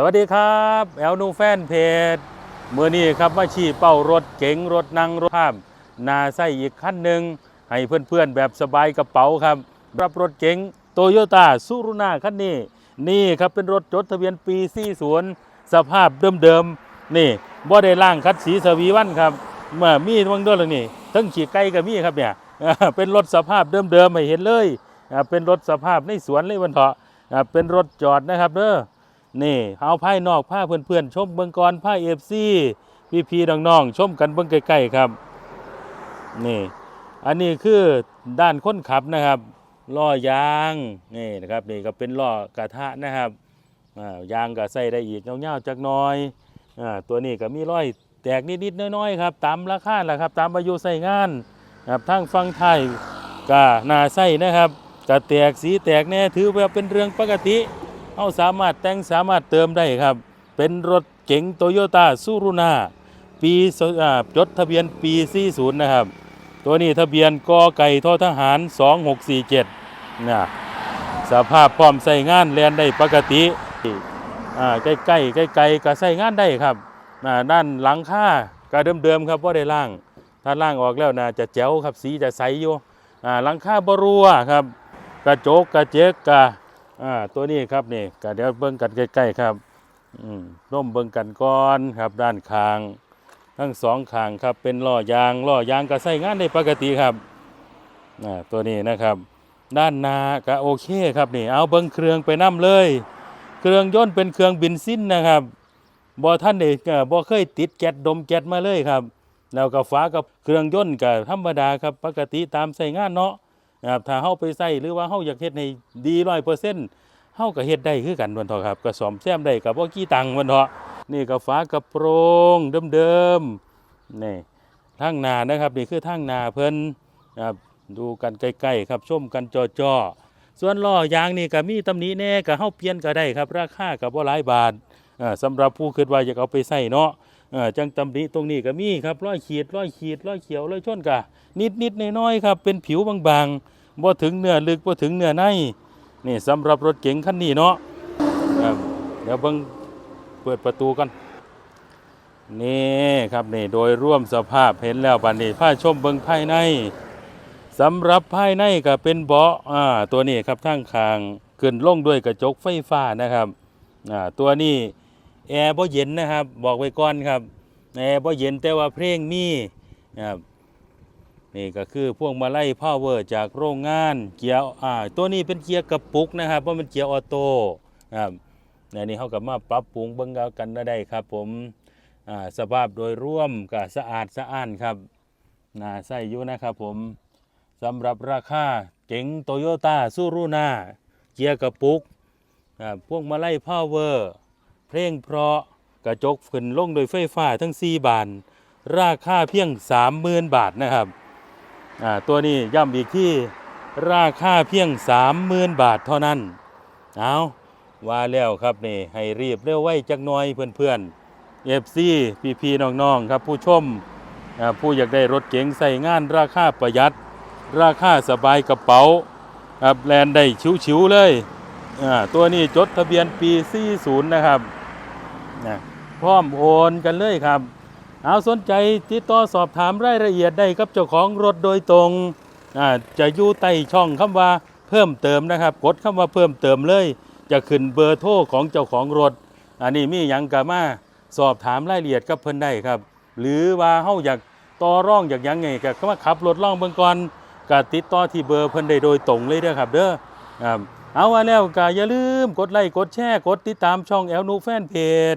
สวัสดีครับแอลนูแฟนเพจเมื่อนี้ครับมาชี้เป้ารถเก๋งรถนั่งรถภาพนาใส่อีกคันหนึ่งให้เพื่อนๆแบบสบายกระเป๋าครับ รับรถเก๋งโตโยต้าซูรุน่าคันนี้ นี่ครับเป็นรถจดทะเบียนปี40สภาพเดิมๆนี่บ่ได้ล่างคัดสีสวีวันครับเมื่อมีวังด้วยแล้วนี่ทั้งขี่ไก่กับมีครับเนี่ยเป็นรถสภาพเดิมๆให้เห็นเลยเป็นรถสภาพในสวนเลยวันเถาะเป็นรถจอดนะครับเด้อ นี่เอาภายนอกผ้าเพื่อนๆชมเบิงกรผ้าเอฟซีพี่พีน้องๆชมกันเบิงใกล้ๆครับ นี่อันนี้คือด้านคนขับนะครับล้อยางนี่นะครับนี่ก็เป็นล้อกระทะนะครับยางก็ใส่ได้อีกเงาๆจักน้อยอตัวนี้ก็มีรอยแตกนิดๆน้อยๆครับตามราคาแหละครับ ตามอายุใส่งานครับทั้งฟังไทยก็น่าใส่นะครับก็แตกสีแตกแน่ถือว่าเป็นเรื่องปกติ เอาสามารถแต่งสามารถเติมได้ครับ เป็นรถเก๋งโตโยต้าซูรุนาปีจดทะเบียนปี 40 นะครับ ตัวนี้ทะเบียนกอไก่ทอทหาร 2647นะสภาพพร้อมใส่งานแลนได้ปกติใกล้ใกล้ใกล้ใกล้ๆก็ใส่งานได้ครับด้านหลังค่าก็เดิมๆครับว่าได้ล่าง ถ้าล่างออกแล้วนะจะแจ๋วครับสีจะใสอยู่หลังคาบรัวครับ กระจกกระเจ๊กกะ อ่าตัวนี้ครับนี่ก็เดี๋ยวเบิ่งกันใกล้ๆครับอืมร่มเบิ่งกันก่อนครับด้านคาง ทั้งสองคางครับเป็นล้อยางล้อยางก็ใช้งานได้ปกติครับอ่าตัวนี้นะครับ ด้านหน้าก็โอเคครับนี่ เอาเบิ่งเครื่องไปนํเลย เครื่องยนต์เป็นเครื่องบินซินนะครับบ่ท่านเอกบ่เคยติดแก๊สดมแก๊สมาเลยครับแล้วก็ฝากับเครื่องยนต์ก็ธรรมดาครับปกติตามใช้งานเนาะ นะครับถ้าเฮาไปใส่หรือว่าเฮาอยากเฮ็ดให้ดีร้อยเปอร์เซ็นต์เฮาก็เฮ็ดได้คือกันวันเถาะครับก็ซ่อมแซมได้กับบ่กี่ตังค์วันเถาะนี่ก็ฝากระโปรงเดิมๆนี่ทางหน้านะครับนี่คือทางหน้าเพิ่นนะครับดูกันใกล้ๆครับชมกันจ่อๆส่วนล้อยางนี่ก็มีตำหนิแน่ก็เฮาเปลี่ยนก็ได้ครับ ราคาก็บ่หลายบาทอ่าสำหรับผู้คิดว่าอยากเอาไปใส่เนาะ จังตำหนิตรงนี้ก็มีครับร้อยขีดร้อยขีดร้อยเขียวร้อยชนก็นิดๆน้อยๆครับ เป็นผิวบางๆบ่ถึงเนื้อลึกบ่ถึงเนื้อในนี่สำหรับรถเก๋งคันนี้เนาะเดี๋ยวเบิ่งเปิดประตูกันนี่ครับนี่โดยร่วมสภาพเห็นแล้วบัดนี้ผ้าชมเบิ่งภายในสำหรับภายในก็เป็นเบาะอ่าตัวนี้ครับทั้งคางขึ้นลงด้วยกระจกไฟฟ้านะครับอ่าตัวนี้ แอร์บ่เย็นนะครับ บอกไว้ก่อนครับแอร์บ่เย็นแต่ว่าเพลงมีนะครับนี่ก็คือพวงมาลัยพาวเวอร์จากโรงงานเกียร์อ่าตัวนี้เป็นเกียร์กระปุกนะครับเพราะมันเกียร์ออโต้ครับอันนี้เขาก็มาปรับปรุงเบิ่งเอากันได้ครับ ผมอ่าสภาพโดยร่วมก็สะอาดสะอ้านครับน่าใส่อยู่นะครับผมสำหรับราคาเก๋งโตโยต้าซูรุน่าเกียร์กระปุกพวงมาลัยพาวเวอร์ เพลงเพราะกระจกขึ้นลงโดยไฟฟ้าทั้ง 4 บาน ราคาเพียง 30,000 บาทนะครับอ่าตัวนี้ย้ำอีกที่ราคาเพียง 30,000 บาทเท่านั้น เอาว่าแล้วครับนี่ให้รีบเร็วไว้จักน่อยเพื่อนๆเอฟซีพีพีน้องๆครับผู้ชมผู้อยากได้รถเก๋งใส่งานราคาประหยัด ราคาสบายกระเป๋าครับแลนได้ชิวๆเลยตัวนี้จดทะเบียนปี 40 นะครับ นะพร้อมโอนกันเลยครับ เอาสนใจติดต่อสอบถามรายละเอียดได้กับเจ้าของรถโดยตรงอ่าจะอยู่ใต้ช่องคำว่าเพิ่มเติมนะครับ กดคำว่าเพิ่มเติมเลย จะขึ้นเบอร์โทรของเจ้าของรถ อันนี้มีหยังกะมาสอบถามรายละเอียดกับเพิ่นได้ครับ หรือว่าเฮาอยากต่อร่องอยากยังไงก็มาขับรถล่องเบิ่งก่อนก็ติดต่อที่เบอร์เพิ่นได้โดยตรงเลยเด้อครับเด้อครับเอาว่าแล้วก็อย่าลืมกดไลค์กดแชร์กดติดตามช่องแอลนูแฟนเพจ